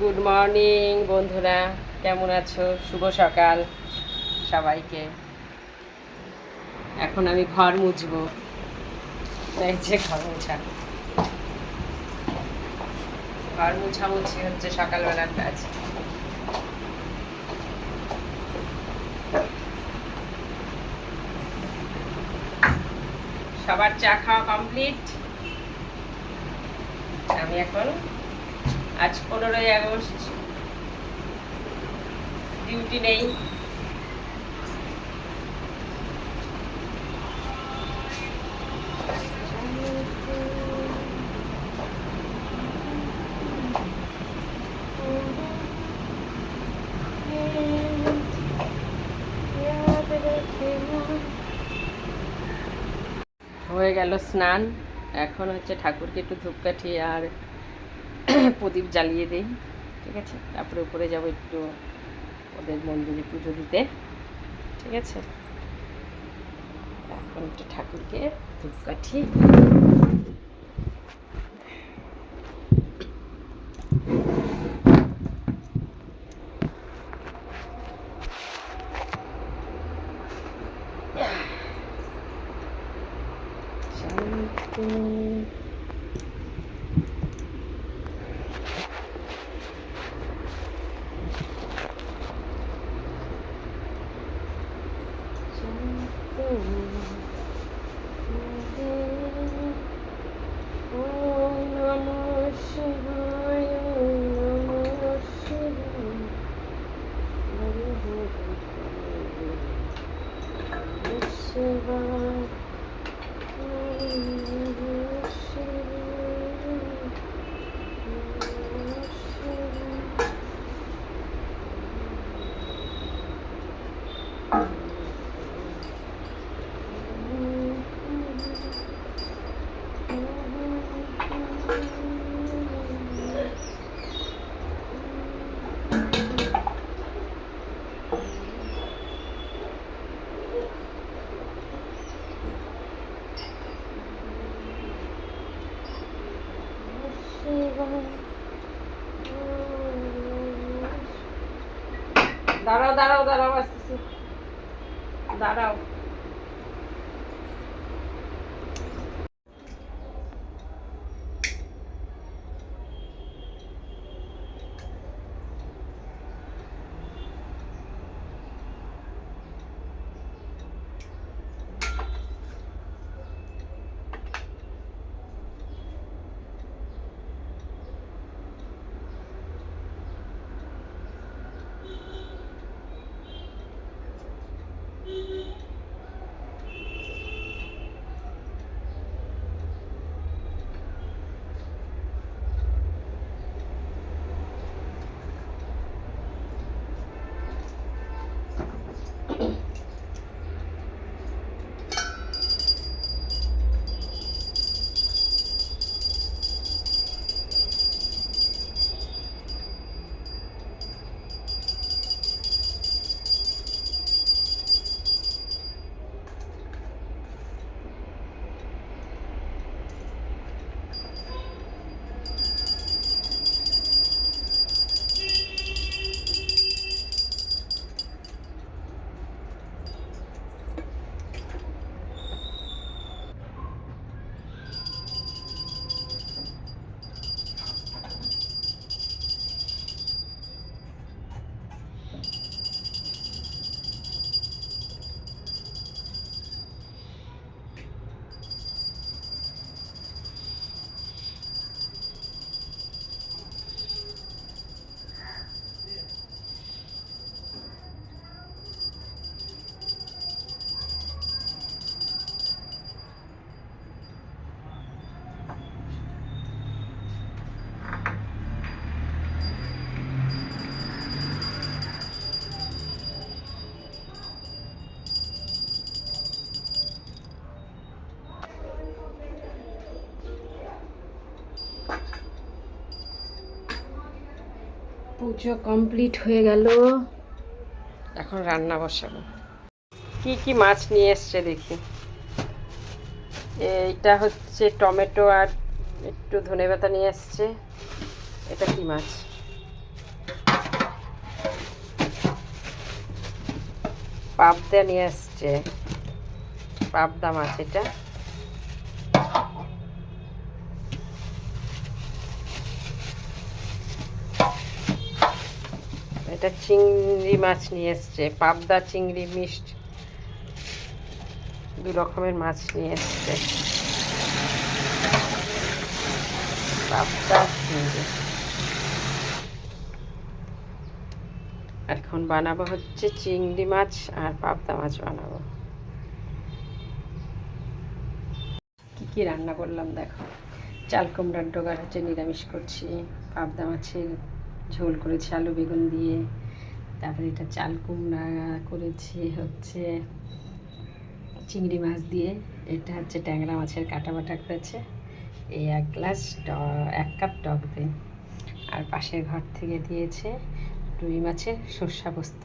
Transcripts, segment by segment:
Good morning বন্ধুরা। কেমন আছো? শুভ সকাল সবাইকে। এখন আমি ঘর মুছবো। এই যে ঘর মুছা। ঘর হচ্ছে সকালবেলার কাজ। সবার চা খাওয়া কমপ্লিট আমি এখন আজ পনেরোই আগস্ট। ডিউটি নেই। হয়ে গেল স্নান। এখন হচ্ছে ঠাকুরকে একটু ধূপকাঠি আর প্রদীপ জ্বালিয়ে দিই, ঠিক আছে? তারপরে উপরে যাব একটু ওদের মন্দিরে পুজো দিতে, ঠিক আছে? এখন একটু ঠাকুরকে ধূপকাঠি শান্তি। Ooh. দাঁড়াও দাঁড়াও দাঁড়াও আসতেছি। দাঁড়াও। পুজো কমপ্লিট হয়ে গেল। এখন রান্না বসাবো। কি কি মাছ নিয়ে এসছে দেখি। এটা হচ্ছে টমেটো আর একটু ধনে পাতা নিয়ে এসছে। এটা কি মাছ? পাবদা নিয়ে আসছে পাবদা মাছ এটা। এটা চিংড়ি মাছ নিয়ে এসছে, পাবদা চিংড়ি মিক্সড দু রকমের মাছ নিয়ে এসছে। পাবদা চিংড়ি। এখন বানাবো হচ্ছে চিংড়ি মাছ আর পাবদা মাছ বানাবো। কি কি রান্না করলাম দেখো। চাল কুমড়ার ডোগার হচ্ছে নিরামিষ করছি, পাবদা মাছের ঝোল করেছি, আলু বেগুন দিয়ে। তারপরে এটা চাল কুমড়া করেছি, হচ্ছে চিংড়ি মাছ দিয়ে। এটা হচ্ছে ট্যাংরা মাছের কাটা বাটা করেছে। এই এক গ্লাস এক কাপ টক দিন আর পাশের ঘর থেকে দিয়েছে রুই মাছের সর্ষা পোস্ত।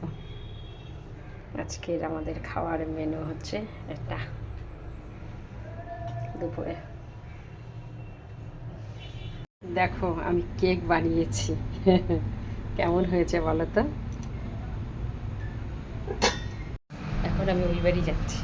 আজকের আমাদের খাওয়ার মেনু হচ্ছে এটা। দুপুরে। দেখো আমি কেক বানিয়েছি। কেমন হয়েছে বলো তো? এখন আমি ওই বাড়ি যাচ্ছি।